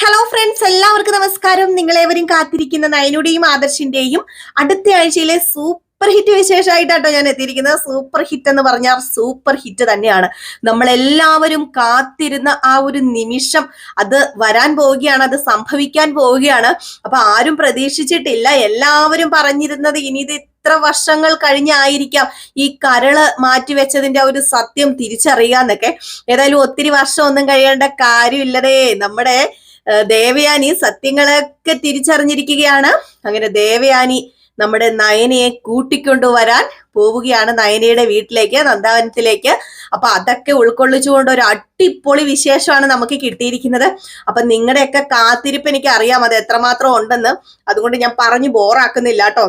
Hello friends എല്ലാവർക്കും നമസ്കാരം. നിങ്ങളേവരും കാത്തിരിക്കുന്ന നയനുടെയും ആദർശിന്റെയും അടുത്ത ആഴ്ചയിലെ സൂപ്പർ ഹിറ്റ് വിശേഷമായിട്ടാട്ടോ ഞാൻ എത്തിയിരിക്കുന്നത്. സൂപ്പർ ഹിറ്റ് എന്ന് പറഞ്ഞാൽ സൂപ്പർ ഹിറ്റ് തന്നെയാണ്. നമ്മളെല്ലാവരും കാത്തിരുന്ന ആ ഒരു നിമിഷം അത് വരാൻ പോവുകയാണ് അത് സംഭവിക്കാൻ പോവുകയാണ്. അപ്പൊ ആരും പ്രതീക്ഷിച്ചിട്ടില്ല. എല്ലാവരും പറഞ്ഞിരുന്നത് ഇനി ഇത് ഇത്ര വർഷങ്ങൾ കഴിഞ്ഞായിരിക്കാം ഈ കരൾ മാറ്റിവെച്ചതിന്റെ ഒരു സത്യം തിരിച്ചറിയാന്നൊക്കെ. ഏതായാലും ഒത്തിരി വർഷം ഒന്നും കഴിയേണ്ട കാര്യമില്ലതേ. നമ്മുടെ ദേവയാനി സത്യങ്ങളൊക്കെ തിരിച്ചറിഞ്ഞിരിക്കുകയാണ്. അങ്ങനെ ദേവയാനി നമ്മുടെ നയനയെ കൂട്ടിക്കൊണ്ടുവരാൻ പോവുകയാണ് നയനയുടെ വീട്ടിലേക്ക് നന്ദാവനത്തിലേക്ക്. അപ്പൊ അതൊക്കെ ഉൾക്കൊള്ളിച്ചുകൊണ്ട് ഒരു അടിപൊളി വിശേഷമാണ് നമുക്ക് കിട്ടിയിരിക്കുന്നത്. അപ്പൊ നിങ്ങളുടെയൊക്കെ കാത്തിരിപ്പ് എനിക്ക് അറിയാം അത് എത്രമാത്രം ഉണ്ടെന്ന്. അതുകൊണ്ട് ഞാൻ പറഞ്ഞു ബോറാക്കുന്നില്ല കേട്ടോ.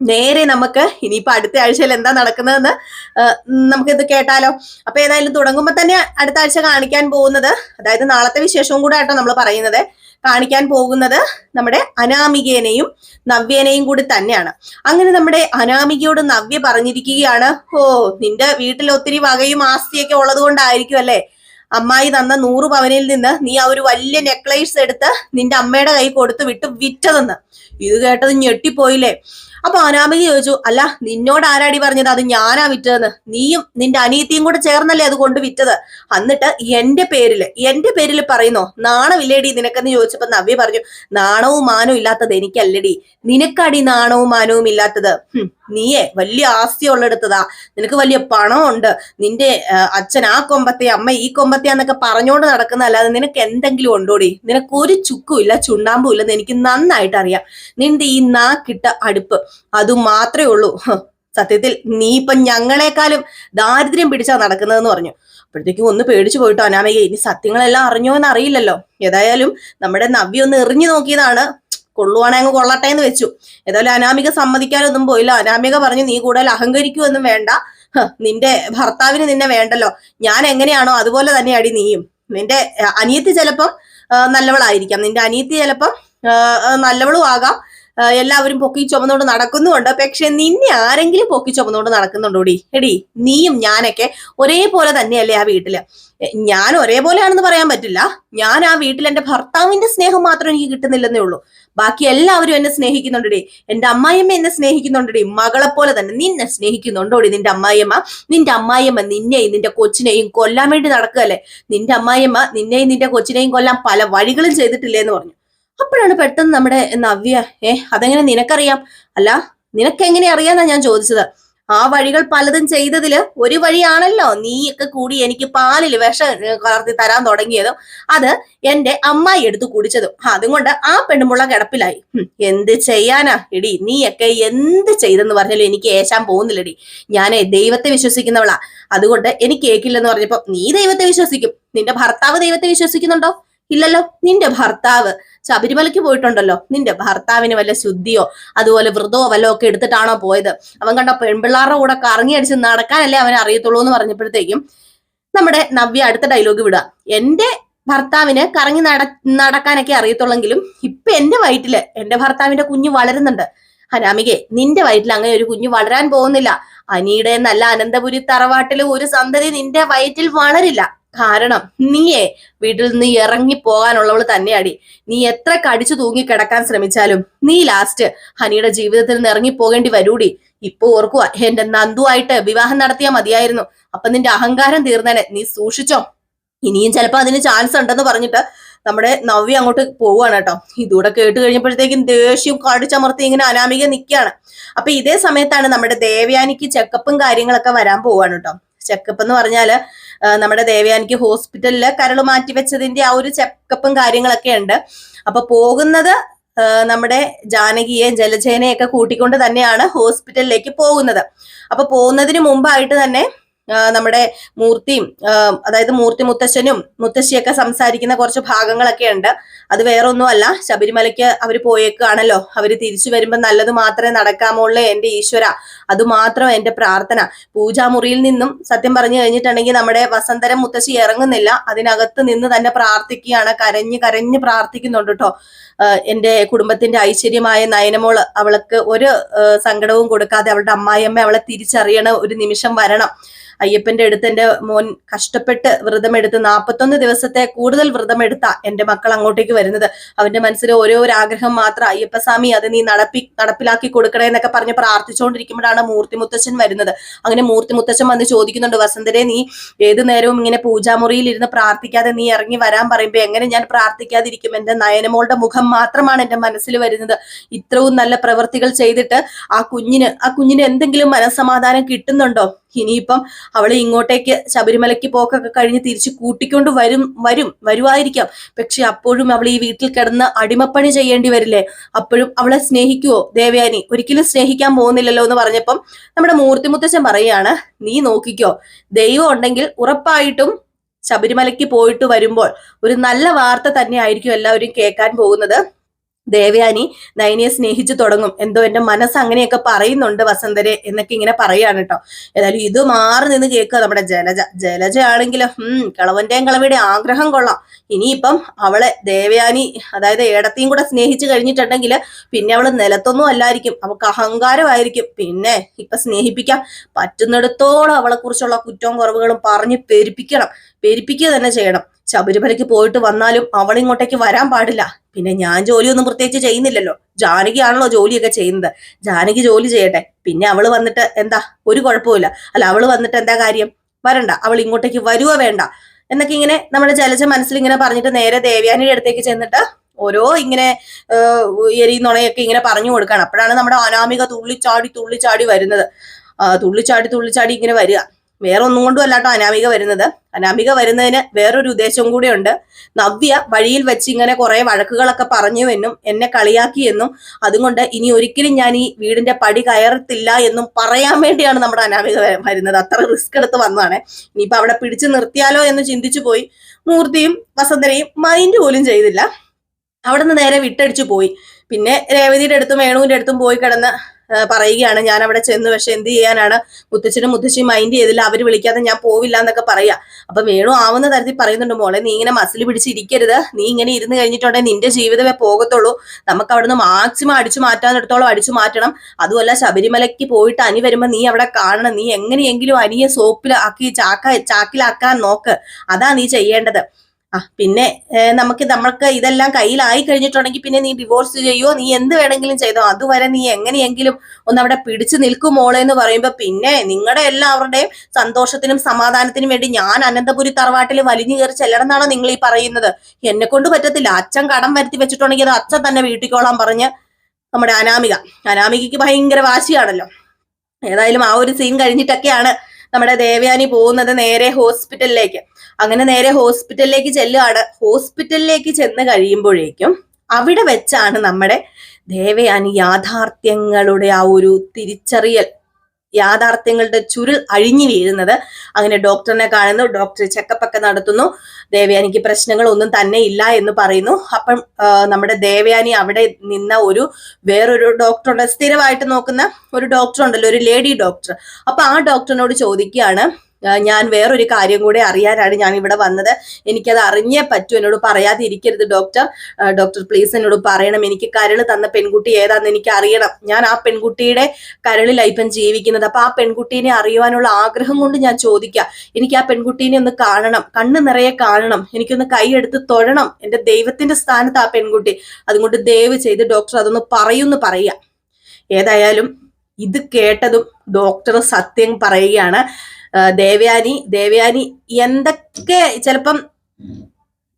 നേരെ നമുക്ക് ഇനിയിപ്പോ അടുത്ത ആഴ്ചയിൽ എന്താ നടക്കുന്നതെന്ന് നമുക്ക് ഇത് കേട്ടാലോ. അപ്പൊ ഏതായാലും തുടങ്ങുമ്പോ തന്നെ അടുത്ത ആഴ്ച കാണിക്കാൻ പോകുന്നത് അതായത് നാളത്തെ വിശേഷവും കൂടെ ആട്ടോ നമ്മൾ പറയുന്നത്. കാണിക്കാൻ പോകുന്നത് നമ്മുടെ അനാമികേനെയും നവ്യേനെയും കൂടി തന്നെയാണ്. അങ്ങനെ നമ്മുടെ അനാമികയോട് നവ്യ പറഞ്ഞിരിക്കുകയാണ് ഓ നിന്റെ വീട്ടിൽ ഒത്തിരി വകയും ആസ്തിയൊക്കെ ഉള്ളത് കൊണ്ടായിരിക്കും അല്ലേ? അമ്മായി തന്ന നൂറ് പവനിൽ നിന്ന് നീ ആ ഒരു വലിയ നെക്ലേസ് എടുത്ത് നിന്റെ അമ്മയുടെ കൈ കൊടുത്ത് വിട്ട് വിറ്റതെന്ന് ഇത് കേട്ടത് ഞെട്ടിപ്പോയില്ലേ? അപ്പൊ അനാമിക ചോദിച്ചു അല്ല നിന്നോട് ആരാടി പറഞ്ഞത്? അത് ഞാനാ വിറ്റതെന്ന്. നീയും നിന്റെ അനിയത്തിയും കൂടെ ചേർന്നല്ലേ അത് കൊണ്ട് വിറ്റത്? എന്നിട്ട് എന്റെ പേരിൽ എന്റെ പേരിൽ പറയുന്നോ? നാണമില്ലേടി നിനക്കെന്ന് ചോദിച്ചപ്പോ നവ്യ പറഞ്ഞു നാണവും മാനവും ഇല്ലാത്തത് എനിക്കല്ലടി. നിനക്കടി നാണവും മാനവും ഇല്ലാത്തത്? നീയെ വലിയ ആസ്തി ഉള്ളെടുത്തതാ നിനക്ക് വലിയ പണമുണ്ട്. നിന്റെ അച്ഛൻ ആ കൊമ്പത്തെ അമ്മ ഈ കൊമ്പത്തെ എന്നൊക്കെ പറഞ്ഞുകൊണ്ട് നടക്കുന്നതല്ലാതെ നിനക്ക് എന്തെങ്കിലും ഉണ്ടോടി? നിനക്കൊരു ചുക്കും ഇല്ല ചുണ്ണാമ്പും ഇല്ലെന്ന് എനിക്ക് നന്നായിട്ട് അറിയാം നിന്റെ ഈ നാക്കിട്ട അടുപ്പ് അത് മാത്രമേ ഉള്ളൂ. സത്യത്തിൽ നീ ഇപ്പൊ ഞങ്ങളെക്കാളും ദാരിദ്ര്യം പിടിച്ചാ നടക്കുന്നതെന്ന് പറഞ്ഞു. അപ്പോഴത്തേക്കും ഒന്ന് പേടിച്ചു പോയിട്ടോ അനാമിക ഇനി സത്യങ്ങളെല്ലാം അറിഞ്ഞോ എന്ന് അറിയില്ലല്ലോ ഏതായാലും നമ്മുടെ നവ്യ ഒന്ന് എറിഞ്ഞു നോക്കിയതാണ്. കൊള്ളുവാണെ അങ്ങ് കൊള്ളട്ടെ എന്ന് വെച്ചു. ഏതായാലും അനാമിക സമ്മതിക്കാനൊന്നും പോയില്ല. അനാമിക പറഞ്ഞു നീ കൂടുതൽ അഹങ്കരിക്കുമെന്നും വേണ്ട. നിന്റെ ഭർത്താവിന് നിന്നെ വേണ്ടല്ലോ. ഞാൻ എങ്ങനെയാണോ അതുപോലെ തന്നെ അടി നീയും. നിന്റെ അനിയത്തി ചിലപ്പം നല്ലവളായിരിക്കാം. നിന്റെ അനിയത്തി ചിലപ്പം നല്ലവളും ആകാം. എല്ലാവരും പൊക്കി ചുമന്നുകൊണ്ട് നടക്കുന്നുണ്ട് പക്ഷെ നിന്നെ ആരെങ്കിലും പൊക്കി ചുമന്നുകൊണ്ട് നടക്കുന്നുണ്ടോടി? എടി നീയും ഞാനൊക്കെ ഒരേപോലെ തന്നെയല്ലേ ആ വീട്ടിൽ. ഞാൻ ഒരേപോലെയാണെന്ന് പറയാൻ പറ്റില്ല. ഞാൻ ആ വീട്ടിൽ എന്റെ ഭർത്താവിന്റെ സ്നേഹം മാത്രം എനിക്ക് കിട്ടുന്നില്ലെന്നേ ഉള്ളൂ. ബാക്കി എല്ലാവരും എന്നെ സ്നേഹിക്കുന്നുണ്ടടി. എന്റെ അമ്മായിയമ്മ എന്നെ സ്നേഹിക്കുന്നുണ്ടടി. മകളെ പോലെ തന്നെ നിന്നെ സ്നേഹിക്കുന്നുണ്ടോടി നിന്റെ അമ്മായിയമ്മ? നിന്റെ അമ്മായിയമ്മ നിന്നെയും നിന്റെ കൊച്ചിനെയും കൊല്ലാൻ വേണ്ടി നടക്കുകയല്ലേ? നിന്റെ അമ്മായിയമ്മ നിന്നെയും നിന്റെ കൊച്ചിനെയും കൊല്ലാൻ പല വഴികളും ചെയ്തിട്ടില്ലേ എന്ന് പറഞ്ഞു. അപ്പോഴാണ് പെട്ടെന്ന് നമ്മുടെ നവ്യ ഏ അതെങ്ങനെ നിനക്കറിയാം? അല്ല നിനക്ക് എങ്ങനെ അറിയാന്നാ ഞാൻ ചോദിച്ചത്. ആ വഴികൾ പലതും ചെയ്തതിൽ ഒരു വഴിയാണല്ലോ നീയൊക്കെ കൂടി എനിക്ക് പാലിൽ വിഷം കലർത്തി തരാൻ തുടങ്ങിയതും. അത് എന്റെ അമ്മായി എടുത്ത് കുടിച്ചതും. അതുകൊണ്ട് ആ പെണ്ണുമുള്ള കിടപ്പിലായി. എന്ത് ചെയ്യാനാ? എടി നീയൊക്കെ എന്ത് ചെയ്തെന്ന് പറഞ്ഞാലും എനിക്ക് ഏശാൻ പോകുന്നില്ലടി. ഞാൻ ദൈവത്തെ വിശ്വസിക്കുന്നവളാ. അതുകൊണ്ട് എനിക്ക് കേൾക്കില്ലെന്ന് പറഞ്ഞപ്പോ നീ ദൈവത്തെ വിശ്വസിക്കും. നിന്റെ ഭർത്താവ് ദൈവത്തെ വിശ്വസിക്കുന്നുണ്ടോ? ഇല്ലല്ലോ. നിന്റെ ഭർത്താവ് ശബരിമലയ്ക്ക് പോയിട്ടുണ്ടല്ലോ. നിന്റെ ഭർത്താവിന് വല്ല ശുദ്ധിയോ അതുപോലെ വ്രതമോ വല്ലോ ഒക്കെ എടുത്തിട്ടാണോ പോയത്? അവൻ കണ്ട പെൺപിള്ളാരുടെ കൂടെ കറങ്ങി അടിച്ച് നടക്കാനല്ലേ അവൻ അറിയത്തുള്ളൂ എന്ന് പറഞ്ഞപ്പോഴത്തേക്കും നമ്മുടെ നവ്യ അടുത്ത ഡയലോഗ് വിടുക. എന്റെ ഭർത്താവിന് കറങ്ങി നട നടക്കാനൊക്കെ അറിയത്തുള്ളെങ്കിലും ഇപ്പൊ എന്റെ വയറ്റിൽ എന്റെ ഭർത്താവിന്റെ കുഞ്ഞ് വളരുന്നുണ്ട്. ഹനാമികെ നിന്റെ വയറ്റിൽ അങ്ങനെ ഒരു കുഞ്ഞ് വളരാൻ പോകുന്നില്ല. അനിയുടെ നല്ല അനന്തപുരി തറവാട്ടിലെ ഒരു സന്തതി നിന്റെ വയറ്റിൽ വളരില്ല. കാരണം നീയെ വീട്ടിൽ നിന്ന് ഇറങ്ങി പോകാനുള്ളവൾ തന്നെയാടി. നീ എത്ര കടിച്ചു തൂങ്ങി കിടക്കാൻ ശ്രമിച്ചാലും നീ ലാസ്റ്റ് ഹനിയുടെ ജീവിതത്തിൽ നിന്ന് ഇറങ്ങി പോകേണ്ടി വരൂടി. ഇപ്പൊ ഓർക്കുക എന്റെ നന്ദുവായിട്ട് വിവാഹം നടത്തിയാൽ മതിയായിരുന്നു. അപ്പൊ നിന്റെ അഹങ്കാരം തീർന്നേനെ. നീ സൂക്ഷിച്ചോ. ഇനിയും ചിലപ്പോ അതിന് ചാൻസ് ഉണ്ടെന്ന് പറഞ്ഞിട്ട് നമ്മുടെ നവ്യ അങ്ങോട്ട് പോവുകയാണ് കേട്ടോ. ഇതൂടെ കേട്ട് കഴിഞ്ഞപ്പോഴത്തേക്കും ദേഷ്യം കടിച്ചമർത്തി ഇങ്ങനെ അനാമിക നിൽക്കുകയാണ്. അപ്പൊ ഇതേ സമയത്താണ് നമ്മുടെ ദേവയാനിക്ക് ചെക്കപ്പും കാര്യങ്ങളൊക്കെ വരാൻ പോവാണ് കേട്ടോ. ചെക്കപ്പ് എന്ന് പറഞ്ഞാൽ നമ്മുടെ ദേവയാനിക്ക് ഹോസ്പിറ്റലിൽ കരൾ മാറ്റിവെച്ചതിന്റെ ആ ഒരു ചെക്കപ്പും കാര്യങ്ങളൊക്കെ ഉണ്ട്. അപ്പൊ പോകുന്നത് നമ്മുടെ ജാനകിയെ ജലജേനയൊക്കെ കൂട്ടിക്കൊണ്ട് തന്നെയാണ് ഹോസ്പിറ്റലിലേക്ക് പോകുന്നത്. അപ്പൊ പോകുന്നതിന് മുമ്പായിട്ട് തന്നെ നമ്മുടെ മൂർത്തിയും അതായത് മൂർത്തി മുത്തശ്ശനും മുത്തശ്ശിയൊക്കെ സംസാരിക്കുന്ന കുറച്ച് ഭാഗങ്ങളൊക്കെ ഉണ്ട്. അത് വേറെ ഒന്നുമല്ല ശബരിമലയ്ക്ക് അവർ പോയേക്കാണല്ലോ. അവർ തിരിച്ചു വരുമ്പോൾ നല്ലത് മാത്രമേ നടക്കാമുള്ളൂ എന്റെ ഈശ്വര. അതുമാത്രം എന്റെ പ്രാർത്ഥന. പൂജാമുറിയിൽ നിന്നും സത്യം പറഞ്ഞു കഴിഞ്ഞിട്ടുണ്ടെങ്കിൽ നമ്മുടെ വസന്തരം മുത്തശ്ശി ഇറങ്ങുന്നില്ല. അതിനകത്ത് നിന്ന് തന്നെ പ്രാർത്ഥിക്കുകയാണ്. കരഞ്ഞ് കരഞ്ഞ് പ്രാർത്ഥിക്കുന്നുണ്ട് കേട്ടോ എന്റെ കുടുംബത്തിന്റെ ഐശ്വര്യമായ നയനമോൾ അവൾക്ക് ഒരു സങ്കടവും കൊടുക്കാതെ അവളുടെ അമ്മായിയമ്മ അവളെ തിരിച്ചറിയണ ഒരു നിമിഷം വരണം. അയ്യപ്പന്റെ അടുത്ത് എന്റെ മോൻ കഷ്ടപ്പെട്ട് വ്രതമെടുത്ത് നാൽപ്പത്തൊന്ന് ദിവസത്തെ കൂടുതൽ വ്രതമെടുത്ത എന്റെ മക്കൾ അങ്ങോട്ടേക്ക് വരുന്നത്. അവന്റെ മനസ്സിൽ ഓരോ ആഗ്രഹം മാത്രം അയ്യപ്പസ്വാമി അത് നീ നടപ്പി നടപ്പിലാക്കി കൊടുക്കണേ എന്നൊക്കെ പറഞ്ഞ് പ്രാർത്ഥിച്ചുകൊണ്ടിരിക്കുമ്പോഴാണ് മൂർത്തി മുത്തച്ഛൻ വരുന്നത്. അങ്ങനെ മൂർത്തി മുത്തച്ഛൻ വന്ന് ചോദിക്കുന്നുണ്ട് വസന്തരെ നീ ഏത് നേരവും ഇങ്ങനെ പൂജാമുറിയിൽ ഇരുന്ന് പ്രാർത്ഥിക്കാതെ നീ ഇറങ്ങി വരാൻ പറയുമ്പോ എങ്ങനെ ഞാൻ പ്രാർത്ഥിക്കാതിരിക്കും? എന്റെ നയനമോളുടെ മുഖം മാത്രമാണ് എന്റെ മനസ്സിൽ വരുന്നത്. ഇത്രയും നല്ല പ്രവൃത്തികൾ ചെയ്തിട്ട് ആ കുഞ്ഞിന് ആ കുഞ്ഞിന് എന്തെങ്കിലും മനസ്സമാധാനം കിട്ടുന്നുണ്ടോ? ഇനിയിപ്പം അവളെ ഇങ്ങോട്ടേക്ക് ശബരിമലയ്ക്ക് പോക്കൊക്കെ കഴിഞ്ഞ് തിരിച്ച് കൂട്ടിക്കൊണ്ട് വരും വരും വരുവായിരിക്കാം. പക്ഷെ അപ്പോഴും അവൾ ഈ വീട്ടിൽ കിടന്ന് അടിമപ്പണി ചെയ്യേണ്ടി വരില്ലേ? അപ്പോഴും അവളെ സ്നേഹിക്കുവോ? ദേവയാനി ഒരിക്കലും സ്നേഹിക്കാൻ പോകുന്നില്ലല്ലോ എന്ന് പറഞ്ഞപ്പം നമ്മുടെ മൂർത്തി മുത്തച്ഛൻ പറയാണ് നീ നോക്കിക്കോ ദൈവം ഉണ്ടെങ്കിൽ ഉറപ്പായിട്ടും ശബരിമലയ്ക്ക് പോയിട്ട് വരുമ്പോൾ ഒരു നല്ല വാർത്ത തന്നെയായിരിക്കും എല്ലാവരും കേൾക്കാൻ പോകുന്നത്. ദേവയാനി നയനിയെ സ്നേഹിച്ചു തുടങ്ങും. എന്തോ എന്റെ മനസ്സ് അങ്ങനെയൊക്കെ പറയുന്നുണ്ട് വസന്തരെ എന്നൊക്കെ ഇങ്ങനെ പറയാണ് കേട്ടോ. ഏതായാലും ഇത് മാറി നിന്ന് കേൾക്കുക നമ്മുടെ ജലജ. ജലജ ആണെങ്കിൽ ഉം കിളവന്റെയും കിളവിയുടെ ആഗ്രഹം കൊള്ളാം. ഇനിയിപ്പം അവളെ ദേവയാനി അതായത് ഏടത്തെയും കൂടെ സ്നേഹിച്ചു കഴിഞ്ഞിട്ടുണ്ടെങ്കിൽ പിന്നെ അവൾ നിലത്തൊന്നും അല്ലായിരിക്കും. അവൾക്ക് അഹങ്കാരമായിരിക്കും. പിന്നെ ഇപ്പൊ സ്നേഹിപ്പിക്കാം പറ്റുന്നിടത്തോളം അവളെ കുറിച്ചുള്ള കുറ്റവും കുറവുകളും പറഞ്ഞ് പെരുപ്പിക്കണം. പെരുപ്പിക്കുക തന്നെ ചെയ്യണം. ശബരിമലയ്ക്ക് പോയിട്ട് വന്നാലും അവൾ ഇങ്ങോട്ടേക്ക് വരാൻ പാടില്ല. പിന്നെ ഞാൻ ജോലിയൊന്നും പ്രത്യേകിച്ച് ചെയ്യുന്നില്ലല്ലോ. ജാനകിയാണല്ലോ ജോലിയൊക്കെ ചെയ്യുന്നത്. ജാനകി ജോലി ചെയ്യട്ടെ. പിന്നെ അവൾ വന്നിട്ട് എന്താ? ഒരു കുഴപ്പമില്ല അല്ല അവൾ വന്നിട്ട് എന്താ കാര്യം? വരണ്ട. അവൾ ഇങ്ങോട്ടേക്ക് വരുവോ വേണ്ട? എന്നൊക്കെ ഇങ്ങനെ നമ്മുടെ ജലജ മനസ്സിൽ ഇങ്ങനെ പറഞ്ഞിട്ട് നേരെ ദേവ്യാനിയുടെ അടുത്തേക്ക് ചെന്നിട്ട് ഓരോ ഇങ്ങനെ എരിയുന്നുണയൊക്കെ ഇങ്ങനെ പറഞ്ഞു കൊടുക്കുകയാണ് അപ്പോഴാണ് നമ്മുടെ അനാമിക തുള്ളിച്ചാടി തുള്ളിച്ചാടി വരുന്നത്. തുള്ളിച്ചാടി തുള്ളിച്ചാടി ഇങ്ങനെ വരിക. വേറെ ഒന്നും കൊണ്ടും അല്ലാട്ടോ അനാമിക വരുന്നത്. അനാമിക വരുന്നതിന് വേറൊരു ഉദ്ദേശവും കൂടിയുണ്ട് നവ്യ വഴിയിൽ വെച്ച് ഇങ്ങനെ കുറെ വഴക്കുകളൊക്കെ പറഞ്ഞു എന്നും എന്നെ കളിയാക്കി എന്നും അതുകൊണ്ട് ഇനി ഒരിക്കലും ഞാൻ ഈ വീടിന്റെ പടി കയറത്തില്ല എന്നും പറയാൻ വേണ്ടിയാണ് നമ്മുടെ അനാമിക വരുന്നത്. അത്ര റിസ്ക് എടുത്ത് വന്നതാണ്. ഇനിയിപ്പോ അവിടെ പിടിച്ചു നിർത്തിയാലോ എന്ന് ചിന്തിച്ചു പോയി. മൂർത്തിയും വസന്തനയും മൈൻഡ് പോലും ചെയ്തില്ല. അവിടെ നിന്ന് നേരെ വിട്ടടിച്ചു പോയി. പിന്നെ രേവതിയുടെ അടുത്തും വേണുവിന്റെ അടുത്തും പോയി കിടന്ന് പറയുകയാണ്. ഞാൻ അവിടെ ചെന്ന് പക്ഷെ എന്ത് ചെയ്യാനാണ്? മുത്തച്ഛനും മുത്തശ്ശിയും മൈൻഡ് ചെയ്തില്ല. അവർ വിളിക്കാതെ ഞാൻ പോവില്ല എന്നൊക്കെ പറയാ. അപ്പൊ വേണു ആവുന്ന തരത്തിൽ പറയുന്നുണ്ട് മോളെ നീ ഇങ്ങനെ മസിൽ പിടിച്ചിരിക്കരുത് നീ ഇങ്ങനെ ഇരുന്ന് കഴിഞ്ഞിട്ടുണ്ടെങ്കിൽ നിന്റെ ജീവിതമേ പോകത്തുള്ളൂ. നമുക്ക് അവിടുന്ന് മാക്സിമം അടിച്ചു മാറ്റാന്നിടത്തോളം അടിച്ചു മാറ്റണം. അതുമല്ല ശബരിമലയ്ക്ക് പോയിട്ട് അനി വരുമ്പോ നീ അവിടെ കാണണം. നീ എങ്ങനെയെങ്കിലും അനിയെ സോപ്പിലാക്കി ചാക്ക ചാക്കിലാക്കാൻ നോക്ക്. അതാ നീ ചെയ്യേണ്ടത്. ആ പിന്നെ നമുക്ക് നമ്മൾക്ക് ഇതെല്ലാം കയ്യിലായി കഴിഞ്ഞിട്ടുണ്ടെങ്കിൽ പിന്നെ നീ ഡിവോഴ്സ് ചെയ്യോ നീ എന്ത് വേണമെങ്കിലും ചെയ്തോ? അതുവരെ നീ എങ്ങനെയെങ്കിലും ഒന്ന് അവിടെ പിടിച്ചു നിൽക്കും മോളെ എന്ന് പറയുമ്പോ പിന്നെ നിങ്ങളുടെ എല്ലാവരുടെയും സന്തോഷത്തിനും സമാധാനത്തിനും വേണ്ടി ഞാൻ അനന്തപുരി തറവാട്ടിൽ വലിഞ്ഞു കയറി ചെല്ലണമെന്നാണോ നിങ്ങൾ ഈ പറയുന്നത്? എന്നെ കൊണ്ട് പറ്റത്തില്ല. അച്ഛൻ കടം വരുത്തി വെച്ചിട്ടുണ്ടെങ്കിൽ അത് അച്ഛൻ തന്നെ വീട്ടിക്കോളാൻ പറഞ്ഞ് നമ്മുടെ അനാമിക. അനാമികയ്ക്ക് ഭയങ്കര വാശിയാണല്ലോ. ഏതായാലും ആ ഒരു സീൻ കഴിഞ്ഞിട്ടൊക്കെയാണ് നമ്മുടെ ദേവയാനി പോകുന്നത് നേരെ ഹോസ്പിറ്റലിലേക്ക്. അങ്ങനെ നേരെ ഹോസ്പിറ്റലിലേക്ക് ചെല്ലുകയാണ്. ഹോസ്പിറ്റലിലേക്ക് ചെന്ന് കഴിയുമ്പോഴേക്കും അവിടെ വെച്ചാണ് നമ്മുടെ ദേവയാനി യാഥാർത്ഥ്യങ്ങളുടെ ആ ഒരു തിരിച്ചറിയൽ. യാഥാർത്ഥ്യങ്ങളുടെ ചുരുൾ അഴിഞ്ഞു വീഴുന്നത് അങ്ങനെ ഡോക്ടറിനെ കാണുന്നു. ഡോക്ടർ ചെക്കപ്പ് ഒക്കെ നടത്തുന്നു. ദേവയാനിക്ക് പ്രശ്നങ്ങളൊന്നും തന്നെ ഇല്ല എന്ന് പറയുന്നു. അപ്പം നമ്മുടെ ദേവയാനി അവിടെ നിന്ന ഒരു വേറൊരു ഡോക്ടറുണ്ട് സ്ഥിരമായിട്ട് നോക്കുന്ന ഒരു ഡോക്ടർ ഉണ്ടല്ലോ ഒരു ലേഡി ഡോക്ടർ അപ്പൊ ആ ഡോക്ടറിനോട് ചോദിക്കുകയാണ് ഞാൻ വേറൊരു കാര്യം കൂടെ അറിയാനാണ് ഞാൻ ഇവിടെ വന്നത്. എനിക്കത് അറിഞ്ഞേ പറ്റൂ എന്നോട് പറയാതിരിക്കരുത് ഡോക്ടർ ഡോക്ടർ പ്ലീസ് എന്നോട് പറയണം. എനിക്ക് കരൾ തന്ന പെൺകുട്ടി ഏതാണെന്ന് എനിക്ക് അറിയണം. ഞാൻ ആ പെൺകുട്ടിയുടെ കരളിലാണ് ഇപ്പം ജീവിക്കുന്നത്. അപ്പൊ ആ പെൺകുട്ടീനെ അറിയുവാനുള്ള ആഗ്രഹം കൊണ്ട് ഞാൻ ചോദിക്കാം. എനിക്ക് ആ പെൺകുട്ടീനെ ഒന്ന് കാണണം. കണ്ണ് നിറയെ കാണണം. എനിക്കൊന്ന് കൈയെടുത്ത് തൊഴണം. എന്റെ ദൈവത്തിന്റെ സ്ഥാനത്ത് ആ പെൺകുട്ടി. അതുകൊണ്ട് ദയവ് ചെയ്ത് ഡോക്ടർ അതൊന്ന് പറയൂന്ന് പറയുക. ഏതായാലും ഇത് കേട്ടതും ഡോക്ടർ സത്യം പറയുകയാണ്. ദേവയാനി ദേവയാനി എന്തൊക്കെ ചിലപ്പം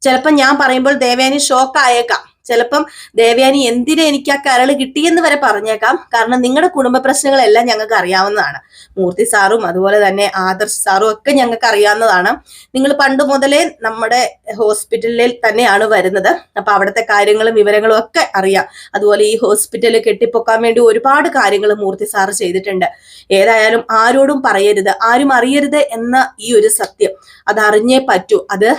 ചിലപ്പം ഞാൻ പറയുമ്പോൾ ദേവയാനി ഷോക്ക് ആയേക്കാം. ചിലപ്പം ദേവയാനി എന്തിനെ എനിക്ക് ആ കരൾ കിട്ടിയെന്ന് വരെ പറഞ്ഞേക്കാം. കാരണം നിങ്ങളുടെ കുടുംബ പ്രശ്നങ്ങളെല്ലാം ഞങ്ങൾക്ക് അറിയാവുന്നതാണ്. മൂർത്തി സാറും അതുപോലെ തന്നെ ആദർശ് സാറും ഒക്കെ ഞങ്ങൾക്ക് അറിയാവുന്നതാണ്. നിങ്ങൾ പണ്ട് മുതലേ നമ്മുടെ ഹോസ്പിറ്റലിൽ തന്നെയാണ് വരുന്നത്. അപ്പൊ അവിടുത്തെ കാര്യങ്ങളും വിവരങ്ങളും ഒക്കെ അറിയാം. അതുപോലെ ഈ ഹോസ്പിറ്റൽ കെട്ടിപ്പൊക്കാൻ വേണ്ടി ഒരുപാട് കാര്യങ്ങൾ മൂർത്തി സാർ ചെയ്തിട്ടുണ്ട്. ഏതായാലും ആരോടും പറയരുത്. ആരും അറിയരുത് എന്ന ഈ ഒരു സത്യം. അതറിഞ്ഞേ പറ്റൂ. അത്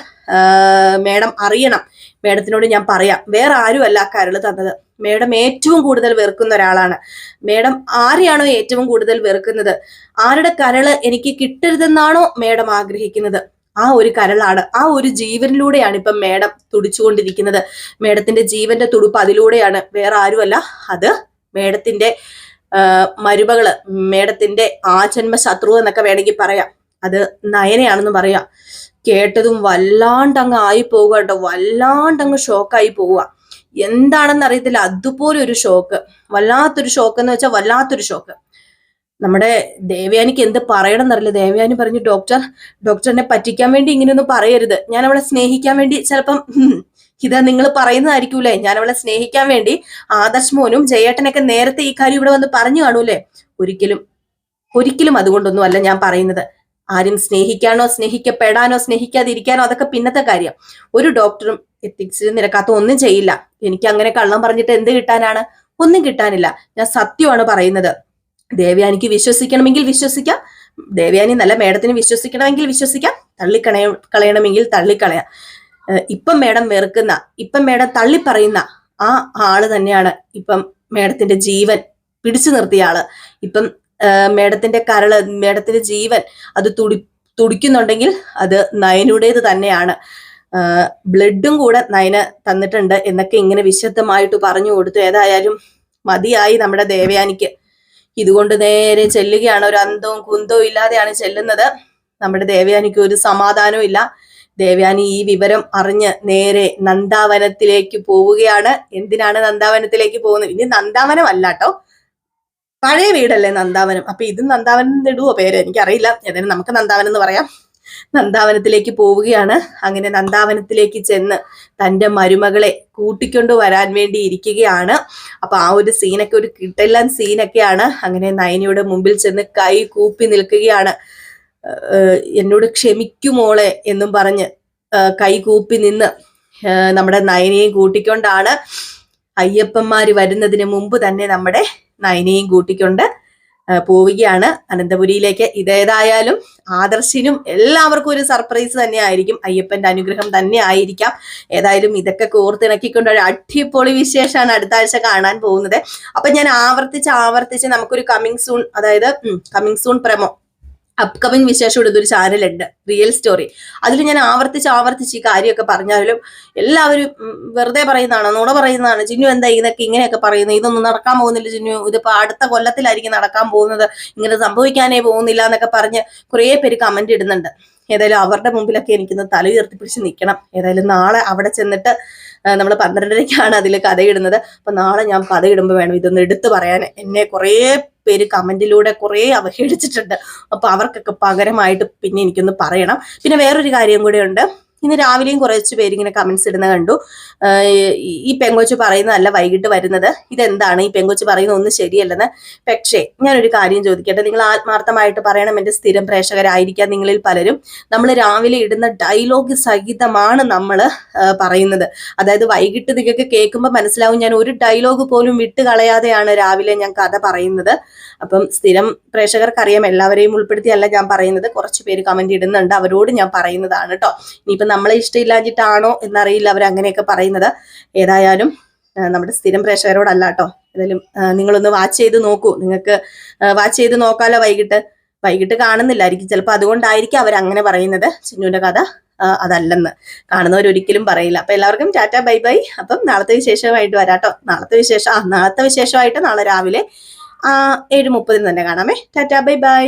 മേഡം അറിയണം. മേഡത്തിനോട് ഞാൻ പറയാം. വേറെ ആരുമല്ല അല്ല കരൾ തന്നത്. മേഡം ഏറ്റവും കൂടുതൽ വെറുക്കുന്ന ഒരാളാണ്. മേഡം ആരെയാണോ ഏറ്റവും കൂടുതൽ വെറുക്കുന്നത്? ആരുടെ കരൾ എനിക്ക് കിട്ടരുതെന്നാണോ മേഡം ആഗ്രഹിക്കുന്നത്? ആ ഒരു കരളാണ്. ആ ഒരു ജീവനിലൂടെയാണ് ഇപ്പം മേഡം തുടിച്ചുകൊണ്ടിരിക്കുന്നത്. മേഡത്തിന്റെ ജീവന്റെ തുടുപ്പ് അതിലൂടെയാണ്. വേറെ ആരുമല്ല. അത് മേഡത്തിന്റെ ആ, മരുമകൾ മേഡത്തിന്റെ ആജന്മ ശത്രു എന്നൊക്കെ വേണമെങ്കിൽ പറയാം. അത് നയനയാണെന്ന് പറയാം. കേട്ടതും വല്ലാണ്ടങ്ങ് ആയി പോവുക കേട്ടോ. വല്ലാണ്ടങ്ങ് ഷോക്കായി പോവുക എന്താണെന്ന് അറിയത്തില്ല. അതുപോലെ ഒരു ഷോക്ക് വല്ലാത്തൊരു ഷോക്ക് എന്ന് വെച്ചാൽ വല്ലാത്തൊരു ഷോക്ക് നമ്മുടെ ദേവയാനിക്ക് എന്ത് പറയണം എന്നറിയില്ല ദേവയാനി പറഞ്ഞു ഡോക്ടർ ഡോക്ടറിനെ പറ്റിക്കാൻ വേണ്ടി ഇങ്ങനെയൊന്നും പറയരുത്. ഞാൻ അവളെ സ്നേഹിക്കാൻ വേണ്ടി ചിലപ്പം ഇതാ നിങ്ങൾ പറയുന്നതായിരിക്കൂലേ? ഞാൻ അവളെ സ്നേഹിക്കാൻ വേണ്ടി ആദർശ് മോനും ജയേട്ടനൊക്കെ നേരത്തെ ഈ കാര്യം ഇവിടെ വന്ന് പറഞ്ഞു കാണൂലേ ഒരിക്കലും ഒരിക്കലും അതുകൊണ്ടൊന്നും അല്ല ഞാൻ പറയുന്നത്. ആരും സ്നേഹിക്കാനോ സ്നേഹിക്കപ്പെടാനോ സ്നേഹിക്കാതിരിക്കാനോ അതൊക്കെ പിന്നത്തെ കാര്യം. ഒരു ഡോക്ടറും എത്തിക്സിൽ നിരക്കാത്ത ഒന്നും ചെയ്യില്ല. എനിക്ക് അങ്ങനെ കള്ളം പറഞ്ഞിട്ട് എന്ത് കിട്ടാനാണ്? ഒന്നും കിട്ടാനില്ല. ഞാൻ സത്യമാണ് പറയുന്നത്. ദേവയാനിക്ക് വിശ്വസിക്കണമെങ്കിൽ വിശ്വസിക്കാം. ദേവയാനി നല്ല മേഡത്തിന് വിശ്വസിക്കണമെങ്കിൽ വിശ്വസിക്കാം. തള്ളിക്കളയ കളയണമെങ്കിൽ തള്ളിക്കളയാം. ഇപ്പം മേഡം വെറുക്കുന്ന ഇപ്പം മേഡം തള്ളി പറയുന്ന ആ ആൾ തന്നെയാണ് ഇപ്പം മേഡത്തിന്റെ ജീവൻ. പിടിച്ചു നിർത്തിയ ആൾ. ഇപ്പം മേഡത്തിന്റെ കരൾ മേഡത്തിന്റെ ജീവൻ അത് തുടി തുടിക്കുന്നുണ്ടെങ്കിൽ അത് നയനുടേത് തന്നെയാണ്. ബ്ലഡും കൂടെ നയന തന്നിട്ടുണ്ട് എന്നൊക്കെ ഇങ്ങനെ വിശദമായിട്ട് പറഞ്ഞു കൊടുത്തു. ഏതായാലും മതിയായി നമ്മുടെ ദേവയാനിക്ക്. ഇതുകൊണ്ട് നേരെ ചെല്ലുകയാണ്. ഒരു അന്തവും കുന്തവും ഇല്ലാതെയാണ് ചെല്ലുന്നത്. നമ്മുടെ ദേവയാനിക്ക് ഒരു സമാധാനവും ഇല്ല. ദേവയാനി ഈ വിവരം അറിഞ്ഞ് നേരെ നന്ദാവനത്തിലേക്ക് പോവുകയാണ്. എന്തിനാണ് നന്ദാവനത്തിലേക്ക് പോകുന്നത്? ഇനി നന്ദാവനം അല്ല കേട്ടോ. പഴയ വീടല്ലേ നന്ദാവനം? അപ്പൊ ഇത് നന്ദാവനം ഇടുവോ പേര്? എനിക്കറിയില്ല. ഏതായാലും നമുക്ക് നന്ദാവനം എന്ന് പറയാം. നന്ദാവനത്തിലേക്ക് പോവുകയാണ്. അങ്ങനെ നന്ദാവനത്തിലേക്ക് ചെന്ന് തന്റെ മരുമകളെ കൂട്ടിക്കൊണ്ട് വരാൻ വേണ്ടി ഇരിക്കുകയാണ്. അപ്പൊ ആ ഒരു സീനൊക്കെ ഒരു കിട്ടെല്ലാം സീനൊക്കെയാണ്. അങ്ങനെ നയനിയുടെ മുമ്പിൽ ചെന്ന് കൈ കൂപ്പി നിൽക്കുകയാണ്. എന്നോട് ക്ഷമിക്കുമോളെ എന്നും പറഞ്ഞ് കൈ കൂപ്പി നിന്ന് നമ്മുടെ നയനയെ കൂട്ടിക്കൊണ്ടാണ് അയ്യപ്പന്മാര് വരുന്നതിന് മുമ്പ് തന്നെ നമ്മുടെ നയനയും കൂട്ടിക്കൊണ്ട് പോവുകയാണ്. അനന്തപുരിയിലേക്ക് ഇതേതായാലും ആദർശിനും എല്ലാവർക്കും ഒരു സർപ്രൈസ് തന്നെ ആയിരിക്കും അയ്യപ്പന്റെ അനുഗ്രഹം തന്നെ ആയിരിക്കാം. ഏതായാലും ഇതൊക്കെ കോർത്തിണക്കിക്കൊണ്ട് ഒരു അടിപൊളി വിശേഷമാണ് അടുത്ത ആഴ്ച കാണാൻ പോകുന്നത്. അപ്പൊ ഞാൻ ആവർത്തിച്ച് ആവർത്തിച്ച് നമുക്കൊരു കമ്മിങ് സൂൺ അതായത് കമ്മിങ് സൂൺ പ്രമോ അപ്കമിങ് വിശേഷം ഇടുന്നൊരു ചാനലുണ്ട് റിയൽ സ്റ്റോറി അതിൽ ഞാൻ ആവർത്തിച്ച് ആവർത്തിച്ച് ഈ കാര്യമൊക്കെ പറഞ്ഞാലും എല്ലാവരും വെറുതെ പറയുന്നതാണ് നുണ പറയുന്നതാണ്. ജിന്നു എന്താ ഇതൊക്കെ ഇങ്ങനെയൊക്കെ പറയുന്നത്? ഇതൊന്നും നടക്കാൻ പോകുന്നില്ല ജിന്നു. ഇതിപ്പോൾ അടുത്ത കൊല്ലത്തിലായിരിക്കും നടക്കാൻ പോകുന്നത്. ഇങ്ങനെ സംഭവിക്കാനേ പോകുന്നില്ല എന്നൊക്കെ പറഞ്ഞ് കുറേ പേര് കമന്റ് ഇടുന്നുണ്ട്. ഏതായാലും അവരുടെ മുമ്പിലൊക്കെ എനിക്കൊന്ന് തല ഉയർത്തിപ്പിടിച്ച് നിൽക്കണം. ഏതായാലും നാളെ അവിടെ ചെന്നിട്ട് നമ്മൾ പന്ത്രണ്ടരയ്ക്കാണ് അതിൽ കഥയിടുന്നത്. അപ്പം നാളെ ഞാൻ കഥയിടുമ്പോൾ വേണം ഇതൊന്ന് എടുത്തു പറയാൻ എന്നെ കുറേ പേര് കമന്റിലൂടെ കുറേ അവഹേളിച്ചിട്ടുണ്ട്. അപ്പൊ അവർക്കൊക്കെ പകരമായിട്ട് പിന്നെ എനിക്കൊന്ന് പറയണം. പിന്നെ വേറൊരു കാര്യം കൂടെ ഉണ്ട്. ഇന്ന് രാവിലെയും കുറച്ച് പേര് ഇങ്ങനെ കമന്റ്സ് ഇടുന്ന കണ്ടു. ഈ- പെങ്കൊച്ച് പറയുന്നതല്ല വൈകിട്ട് വരുന്നത്. ഇതെന്താണ്? ഈ പെങ്കൊച്ച് പറയുന്ന ഒന്നും ശരിയല്ലെന്ന്. പക്ഷേ ഞാനൊരു കാര്യം ചോദിക്കട്ടെ? നിങ്ങൾ ആത്മാർത്ഥമായിട്ട് പറയണം എന്റെ സ്ഥിരം പ്രേക്ഷകരായിരിക്കാം നിങ്ങളിൽ പലരും. നമ്മൾ രാവിലെ ഇടുന്ന ഡയലോഗ് സഹിതമാണ് നമ്മൾ പറയുന്നത്. അതായത് വൈകിട്ട് നിങ്ങൾക്ക് കേൾക്കുമ്പോൾ മനസ്സിലാവും ഞാൻ ഒരു ഡയലോഗ് പോലും വിട്ട് കളയാതെയാണ് രാവിലെ ഞാൻ കഥ പറയുന്നത്. അപ്പം സ്ഥിരം പ്രേക്ഷകർക്കറിയാം എല്ലാവരെയും ഉൾപ്പെടുത്തിയല്ല ഞാൻ പറയുന്നത്. കുറച്ച് പേര് കമന്റ് ഇടുന്നുണ്ട് അവരോട് ഞാൻ പറയുന്നതാണ് കേട്ടോ ഇനിയിപ്പം നമ്മളെ ഇഷ്ടമില്ലാഞ്ഞിട്ടാണോ എന്നറിയില്ല അവർ അങ്ങനെയൊക്കെ പറയുന്നത്. ഏതായാലും നമ്മുടെ സ്ഥിരം പ്രേക്ഷകരോടല്ല കേട്ടോ ഏതായാലും നിങ്ങളൊന്ന് വാച്ച് ചെയ്ത് നോക്കൂ. നിങ്ങൾക്ക് വാച്ച് ചെയ്ത് നോക്കാലോ വൈകിട്ട്. വൈകിട്ട് കാണുന്നില്ലായിരിക്കും. ചിലപ്പോൾ അതുകൊണ്ടായിരിക്കും അവർ അങ്ങനെ പറയുന്നത്. ചിന്നുവിന്റെ കഥ അതല്ലെന്ന്. കാണുന്നവർ ഒരിക്കലും പറയില്ല. അപ്പൊ എല്ലാവർക്കും ടാറ്റ ബൈ ബൈ. അപ്പം നാളത്തെ വിശേഷമായിട്ട് വരാട്ടോ നാളത്തെ വിശേഷം ആ നാളത്തെ വിശേഷമായിട്ട് നാളെ രാവിലെ ഏഴ് മുപ്പതിന് തന്നെ കാണാമേ. Tata bye bye.